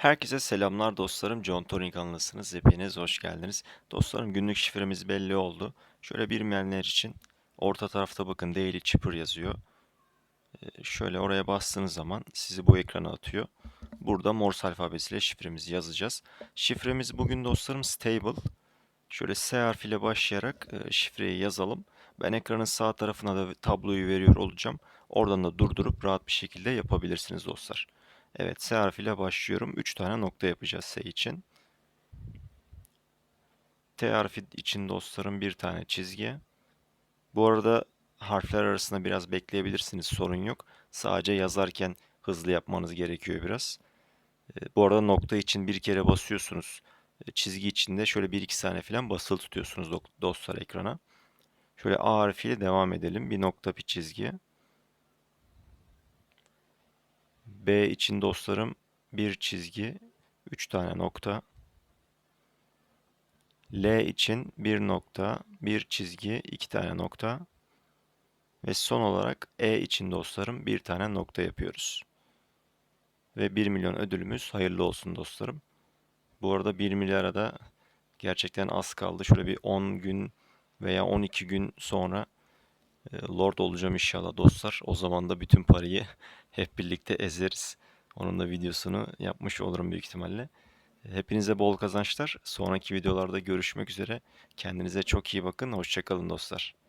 Herkese selamlar dostlarım. John Toring kanalındasınız. Hepiniz hoş geldiniz. Dostlarım günlük şifremiz belli oldu. Şöyle bilmeyenler için orta tarafta bakın Daily Chipper yazıyor. Ee, Şöyle oraya bastığınız zaman sizi bu ekrana atıyor. Burada Morse alfabesiyle şifremizi yazacağız. Şifremiz bugün dostlarım stable. Şöyle S harfiyle başlayarak e, şifreyi yazalım. Ben ekranın sağ tarafına da tabloyu veriyor olacağım. Oradan da durdurup rahat bir şekilde yapabilirsiniz dostlar. Evet S harfiyle başlıyorum. 3 tane nokta yapacağız S için. T harfi için dostlarım bir tane çizgi. Bu arada harfler arasında biraz bekleyebilirsiniz sorun yok. Sadece yazarken hızlı yapmanız gerekiyor biraz. E, Bu arada nokta için bir kere basıyorsunuz. E, Çizgi içinde şöyle 1-2 saniye falan basılı tutuyorsunuz dostlar ekrana. Şöyle A harfiyle devam edelim. Bir nokta bir çizgi. B için dostlarım bir çizgi, 3 tane nokta. L için bir nokta, bir çizgi, 2 tane nokta. Ve son olarak E için dostlarım bir tane nokta yapıyoruz. Ve 1 milyon ödülümüz hayırlı olsun dostlarım. Bu arada 1 milyara da gerçekten az kaldı. Şöyle bir 10 gün veya 12 gün sonra Lord olacağım inşallah dostlar. O zaman da bütün parayı hep birlikte ezeriz. Onun da videosunu yapmış olurum büyük ihtimalle. Hepinize bol kazançlar. Sonraki videolarda görüşmek üzere. Kendinize çok iyi bakın. Hoşçakalın dostlar.